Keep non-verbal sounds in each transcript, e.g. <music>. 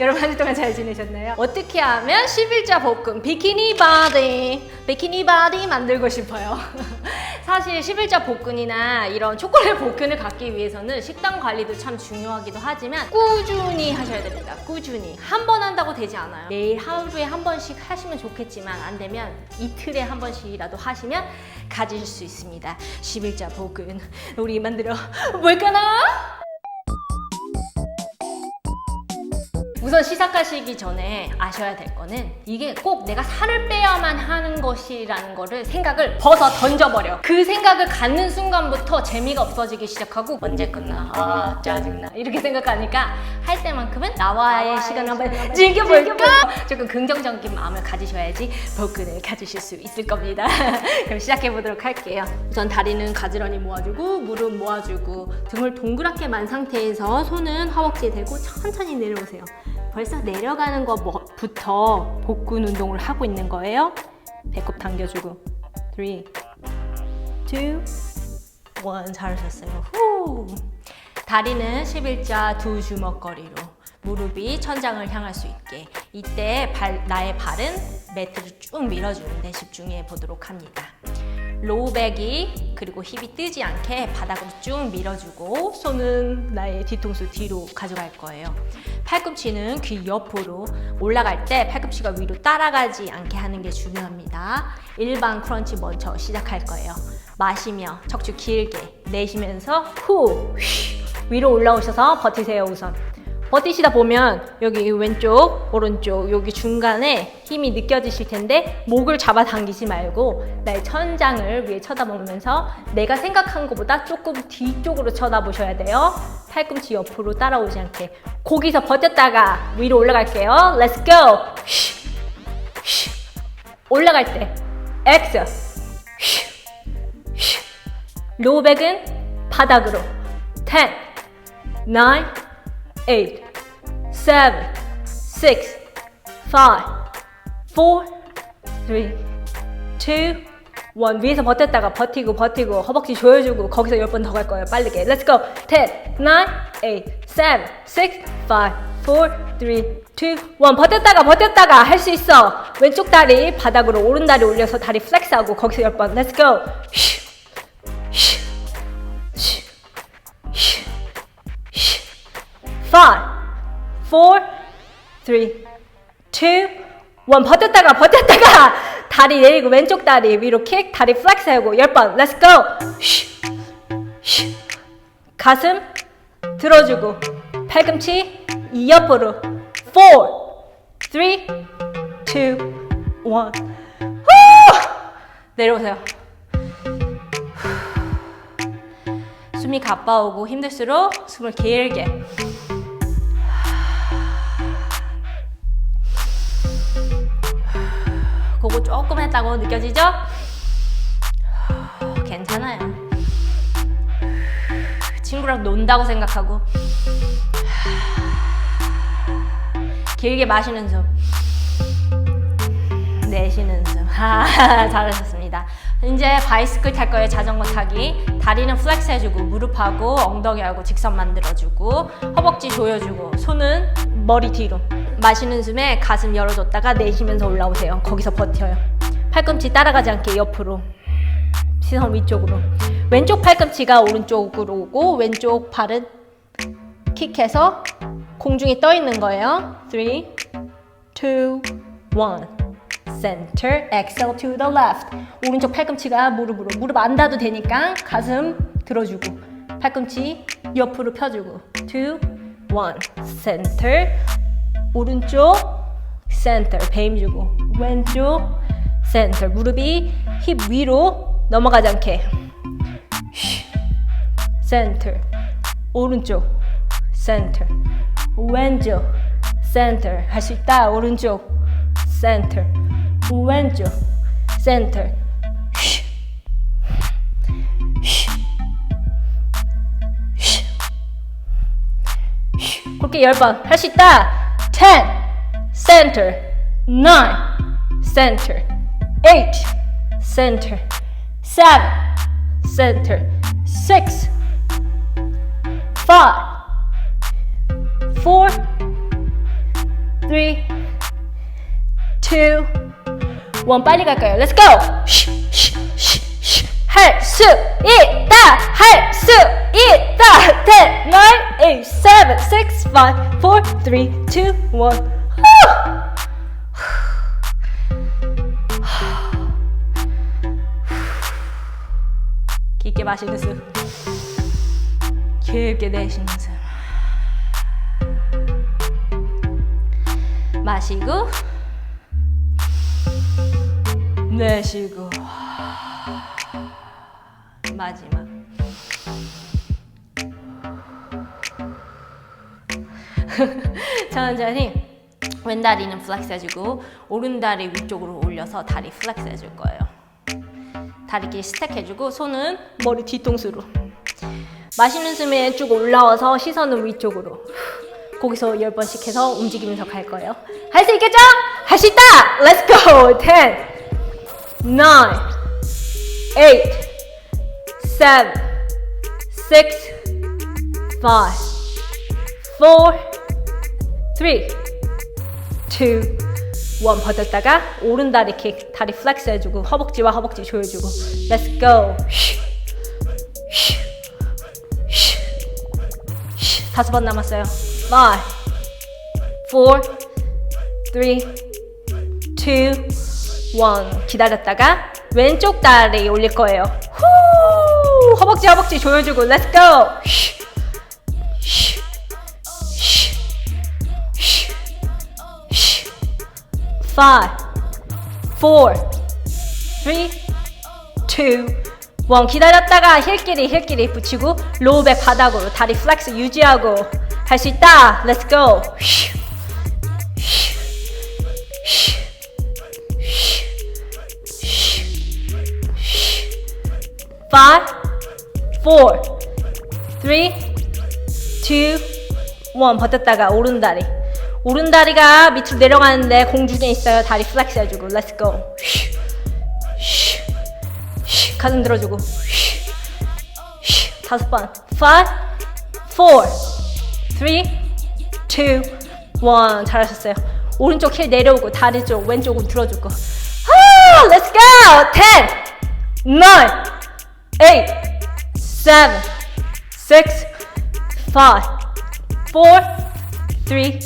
여러분 한 주 동안 잘 지내셨나요? 어떻게 하면 11자 볶음 비키니 바디 비키니 바디 만들고 싶어요. <laughs> 사실 11자 볶음이나 이런 초콜릿 볶음을 갖기 위해서는 식단 관리도 참 중요하기도 하지만 꾸준히 하셔야 됩니다. 꾸준히 한 번 한다고 되지 않아요. 매일 하루에 한 번씩 하시면 좋겠지만 안 되면 이틀에 한 번씩이라도 하시면 가지실 수 있습니다. 11자 볶음 우리 만들어 볼까나? 우선 시작하시기 전에 아셔야 될 거는 이게 꼭 내가 살을 빼야만 하는 것이라는 거를 생각을 벗어 던져버려. 그 생각을 갖는 순간부터 재미가 없어지기 시작하고 언제 끝나? 아 짜증나. 이렇게 생각하니까 할 때만큼은 나와의 시간을 한번 즐겨볼까? 조금 긍정적인 마음을 가지셔야지 복근을 가지실 수 있을 겁니다. <laughs> 그럼 시작해 보도록 할게요. 우선 다리는 가지런히 모아주고 무릎 모아주고 등을 동그랗게 만 상태에서 손은 허벅지에 대고 천천히 내려오세요. 벌써 내려가는 것부터 복근 운동을 하고 있는 거예요. 배꼽 당겨주고 3, 2, 1 잘하셨어요. 후. 다리는 11자 두 주먹거리로 무릎이 천장을 향할 수 있게 이때 발, 나의 발은 매트를 쭉 밀어주는데 집중해 보도록 합니다. 로우백이 그리고 힙이 뜨지 않게 바닥으로 쭉 밀어주고 손은 나의 뒤통수 뒤로 가져갈 거예요. 팔꿈치는 귀 옆으로 올라갈 때 팔꿈치가 위로 따라가지 않게 하는 게 중요합니다. 일반 크런치 먼저 시작할 거예요. 마시며 척추 길게 내쉬면서 후 휘, 위로 올라오셔서 버티세요 우선. 버티시다 보면 여기 왼쪽, 오른쪽, 여기 중간에 힘이 느껴지실 텐데 목을 잡아당기지 말고 나의 천장을 위에 쳐다보면서 내가 생각한 것보다 조금 뒤쪽으로 쳐다보셔야 돼요. 팔꿈치 옆으로 따라오지 않게. 거기서 버텼다가 위로 올라갈게요. Let's go! 올라갈 때 엑스. 로우백은 바닥으로 10, 9, 8, 7, 6, 5, 4, 3, 2, 1 위에서 버텼다가 버티고 버티고 허벅지 조여주고 거기서 10번 더 갈 거예요. 빠르게. Let's go. 10, 9, 8, 7, 6, 5, 4, 3, 2, 1 버텼다가 버텼다가 할 수 있어. 왼쪽 다리 바닥으로 오른 다리 올려서 다리 플렉스하고 거기서 10번. Let's go. 슈, 슈, 슈, 5, 4, 3, 2, 1. 버텼다가, 버텼다가! <laughs> 다리 내리고, 왼쪽 다리 위로 킥, 다리 플렉스 하고, 10번. 렛츠 고! 쉬, 쉬. 가슴 들어주고, 팔꿈치 이 옆으로. 4, 3, 2, 1. 후! 내려오세요. 숨이 가빠오고 힘들수록 숨을 길게. 그거 조금 했다고 느껴지죠? 괜찮아요. 친구랑 논다고 생각하고 길게 마시는 숨 내쉬는 숨 아, <laughs> 잘하셨습니다. 이제 바이스클 탈 거예요. 자전거 타기. 다리는 플렉스 해주고 무릎하고 엉덩이하고 직선 만들어주고 허벅지 조여주고 손은 머리 뒤로. 마시는 숨에 가슴 열어줬다가 내쉬면서 올라오세요. 거기서 버텨요. 팔꿈치 따라가지 않게 옆으로. 시선 위쪽으로. 왼쪽 팔꿈치가 오른쪽으로 오고 왼쪽 발은 킥해서 공중에 떠 있는 거예요. 3, 2, 1. Center, exhale to the left. 오른쪽 팔꿈치가 무릎으로. 무릎 안 닿아도 되니까 가슴 들어주고. 팔꿈치 옆으로 펴주고. 2, 1. Center. 오른쪽. Center. 배임 주고. 왼쪽. Center. 무릎이 힙 위로 넘어가지 않게. Center. 오른쪽. Center. 왼쪽. Center. 할수 있다. 오른쪽. Center. 왼쪽. 쉬. 그렇게 열번할 수 있다. 10. Center. 9. Center. 8. Center. 7. Center. 6. 5. 4. three, two, one. 빨리 갈까요? Let's go. 할 수 있다. 할 수 있다. Ten, nine, eight, seven, six, five, four, three, two, one. 후! 깊게 마시는 숨. 깊게 내쉬는 숨. 마시고 내쉬고 마지막. <laughs> 천천히 왼다리는 플렉스 해주고 오른다리 위쪽으로 올려서 다리 플렉스 해줄 거예요. 다리 길 스택 해주고 손은 머리 뒤통수로 마시는 숨에 쭉 올라와서 시선은 위쪽으로 거기서 10번씩 해서 움직이면서 갈 거예요. 할 수 있겠죠? 할 수 있다! Let's go! 10, 9, 8, 7, 6, 5, 4, 3, 2, 1 버텼다가 오른 다리 킥 다리 플렉스 해주고 허벅지와 허벅지 조여주고. Let's go. 다섯 번 남았어요. 5 4 3 2 1 기다렸다가 왼쪽 다리 올릴 거예요. 후 허벅지 허벅지 조여주고 go five, four, three, two, one. 기다렸다가 힐끼리 힐끼리 붙이고 로우백 바닥으로 다리 플렉스 유지하고 할 수 있다. Let's go. Five, four, three, two, one. 버텼다가 오른 다리. 오른 다리가 밑으로 내려가는데 공중에 있어요. 다리 플렉스 해주고 Let's go. 가슴 들어주고 다섯 번. Five, four, three, two, one. 잘하셨어요. 오른쪽 힐 내려오고 다리 쪽 왼쪽으로 들어주고. 아, let's go. Ten, nine, eight, seven, six, five, four, three.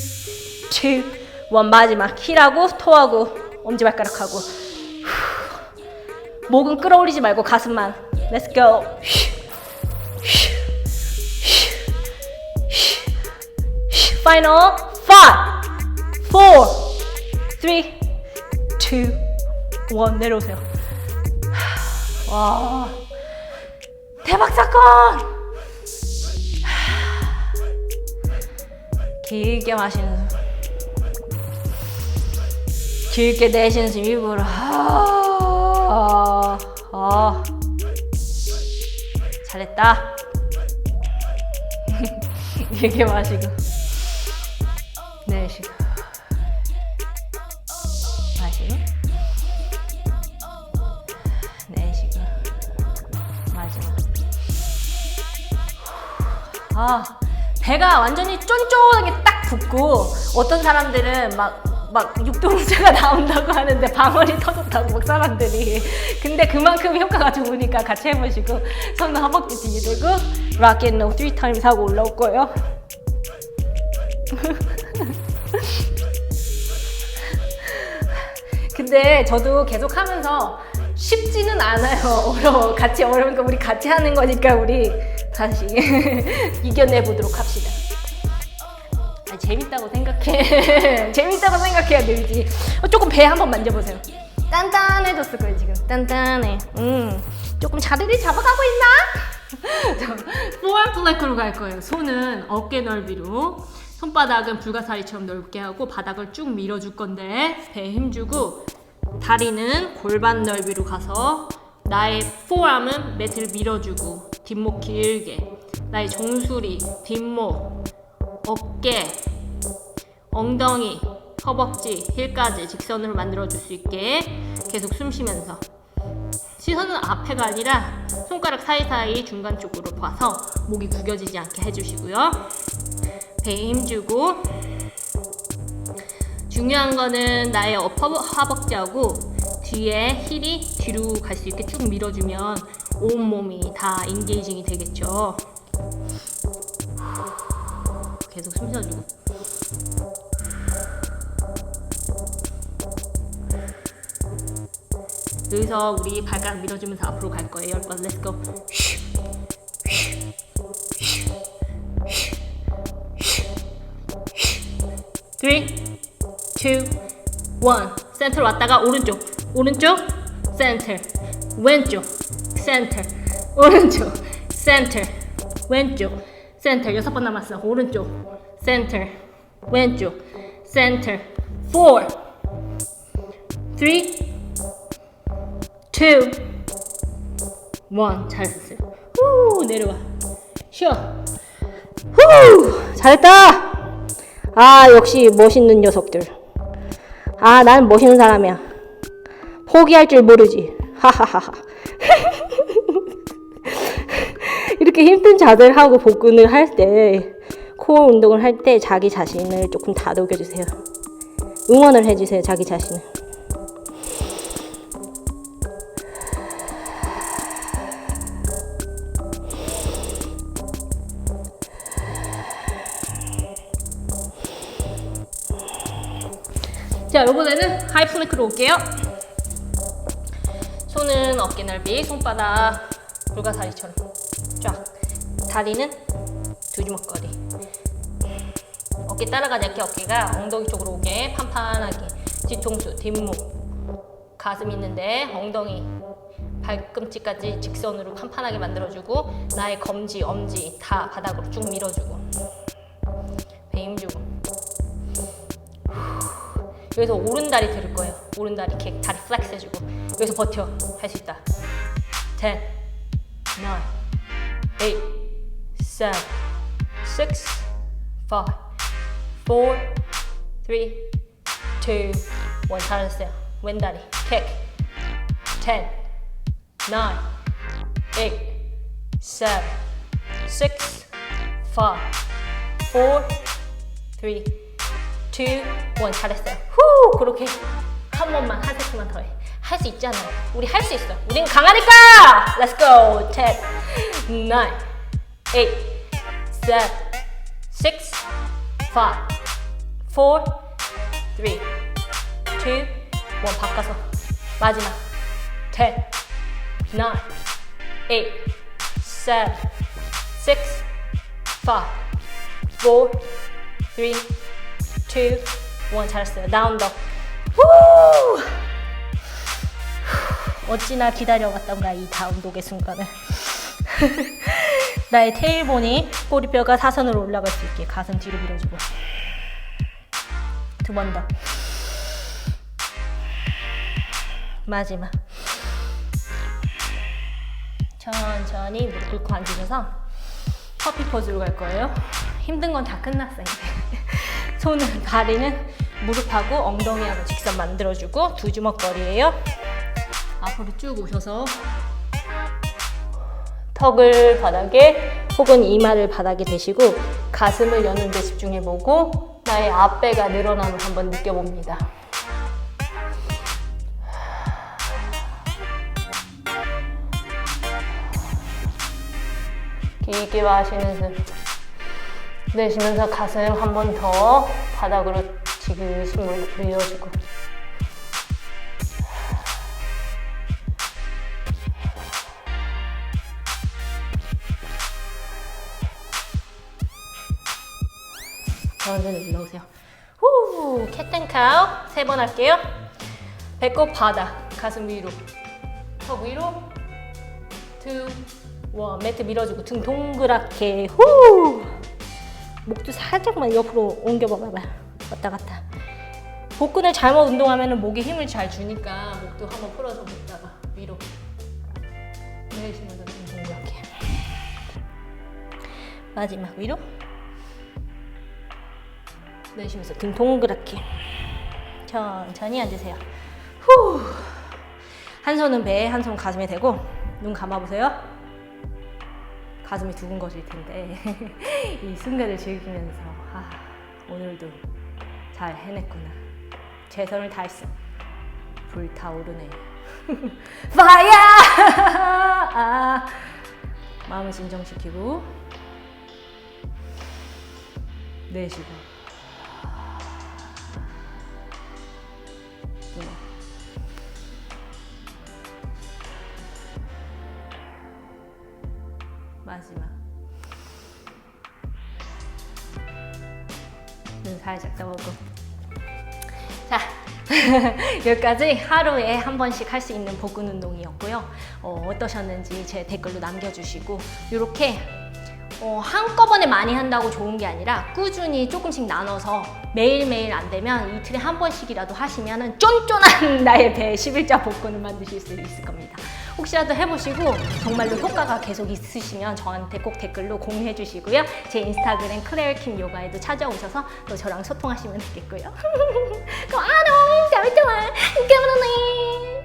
2, 1 마지막 힐하고 토하고 엄지발가락하고. 목은 끌어올리지 말고 가슴만. Let's go. Final 5 4 3 2 1 내려오세요. 와 대박 사건! 길게 마시는 숨 길게 내쉬는 숨 입으로. 아, 아. 잘했다. <laughs> 길게 마시고. 내쉬고 아 배가 완전히 쫀쫀하게 딱 붙고 어떤 사람들은 막 막 육동자가 <laughs> 나온다고 하는데 방언이 터졌다고 막 사람들이. 근데 그만큼 효과가 좋으니까 같이 해보시고 손 허벅지 뒤에 대고 three times 하고 올라올 거예요. <laughs> 근데 저도 계속 하면서 쉽지는 않아요. <laughs> 어려워. 같이 어려우니까 우리 같이 하는 거니까 우리 다시 <laughs> 이겨내 보도록 합시다 아니, 재밌다고 생각해. <laughs> 재밌다고 생각해야 늘지. 어, 조금 배 한번 만져보세요. 단단해졌을 거예요, 지금. 단단해. 음. 조금 자리를 잡아가고 있나? <laughs> 포알 플랭크로 갈 거예요. 손은 어깨 넓이로. 손바닥은 불가사리처럼 넓게 하고 바닥을 쭉 밀어줄 건데 배에 힘주고 다리는 골반 넓이로 가서 나의 포암은 매트를 밀어주고 뒷목 길게 나의 정수리 뒷목 어깨, 엉덩이, 허벅지, 힐까지 직선으로 만들어줄 수 있게 계속 숨 쉬면서 시선은 앞에가 아니라 손가락 사이사이 중간 쪽으로 봐서 목이 구겨지지 않게 해주시고요. 배에 힘주고 중요한 거는 나의 업 허벅지하고 뒤에 힐이 뒤로 갈 수 있게 쭉 밀어주면 온 몸이 다 인게이징이 되겠죠. 계속 숨 쉬어주고. 여기서 우리 발가락 밀어주면서 앞으로 갈 거예요. 열 번, 렛츠 고. Three. 센터로 왔다가 오른쪽, 오른쪽, 센터, 왼쪽, 센터, 오른쪽, 센터, 왼쪽, 센터. 여섯 번 남았어. 오른쪽, 센터, 왼쪽, 센터. Four, three, two, one. 잘했어요. 후 내려와. 쉬어. 후 잘했다. 아 역시 멋있는 녀석들. 아 난 멋있는 사람이야. 포기할 줄 모르지. 하하하하. <laughs> 이렇게 힘든 자세를 하고 복근을 할 때, 코어 운동을 할 때 자기 자신을 조금 다독여 주세요. 응원을 해주세요, 자기 자신을. 자, 이번에는 하이 플랭크로 올게요. 손은 어깨 넓이, 손바닥 불가사리처럼 쫙. 다리는 두 주먹거리. 어깨 따라가지 않게 어깨가 엉덩이 쪽으로 오게 판판하게. 뒤통수, 뒷목, 가슴 있는데 엉덩이, 발꿈치까지 직선으로 판판하게 만들어주고 나의 검지, 엄지 다 바닥으로 쭉 밀어주고 배 힘주고 여기서 오른 다리 들을 거예요. 오른 다리 킥, 다리 플렉스 해주고 여기서 버텨. 할 수 있다. 10, 9, 8, 7, 6, 5, 4, 3, 2, 1 잘했어요. 왼다리 킥 10, 9, 8, 7, 6, 5, 4, 3, 2, 1 잘했어요. 후 그렇게 한 번만 한 세트만 더 해. 할 수 있잖아요. 우리 할 수 있어. 우린 강하니까. Let's go. 10, 9, 8, 7, 6, 5, 4, 3, 2, 1 바꿔서 마지막 10, 9, 8, 7, 6, 5, 4, 3, 2, 1 잘했어요. 다운 더. 후! 어찌나 기다려왔던가 이 다운독의 순간을. <laughs> 나의 테일본이 꼬리뼈가 사선으로 올라갈 수 있게 가슴 뒤로 밀어주고 두 번 더. 마지막. 천천히 무릎 꿇고 앉으셔서 커피 포즈로 갈 거예요. 힘든 건 다 끝났어요. <laughs> 손은 다리는 무릎하고 엉덩이하고 직선 만들어주고 두 주먹 거리예요. 앞으로 쭉 오셔서 턱을 바닥에 혹은 이마를 바닥에 대시고 가슴을 여는 데 집중해보고 나의 앞배가 늘어남을 한번 느껴봅니다. 깊게 마시면서 내쉬면서 가슴 한 번 더 바닥으로 지그시 밀어주고 천천히 올라오세요. 후, 캣앤카우 세 번 할게요. 배꼽 바닥, 가슴 위로, 턱 위로, 투, 원, 매트 밀어주고 등 동그랗게 후. 목도 살짝만 옆으로 옮겨봐봐. 왔다 갔다. 복근을 잘못 운동하면 목에 힘을 잘 주니까 목도 한번 풀어서 먹다가 위로 내쉬면서 등 동그랗게. 마지막 위로. 내쉬면서 등 동그랗게 천천히 앉으세요. 후. 한 손은 배에, 한 손 가슴에 대고 눈 감아보세요. 가슴이 두근거릴 텐데 <laughs> 이 순간을 즐기면서 아, 오늘도 잘 해냈구나. 최선을 다했어. 불타오르네. 아, 마음을 진정시키고 내쉬고 떠보고. 자, <laughs> 여기까지 하루에 한 번씩 할 수 있는 복근 운동이었고요. 어, 어떠셨는지 제 댓글로 남겨주시고 이렇게 어, 한꺼번에 많이 한다고 좋은 게 아니라 꾸준히 조금씩 나눠서 매일매일 안 되면 이틀에 한 번씩이라도 하시면 쫀쫀한 <laughs> 나의 배 11자 복근을 만드실 수 있을 겁니다. 혹시라도 해보시고 정말로 효과가 계속 있으시면 저한테 꼭 댓글로 공유해 주시고요. 제 인스타그램 클레어킹 요가에도 찾아오셔서 또 저랑 소통하시면 되겠고요. 그럼 안녕! 다음에 또 와! 감사합니다.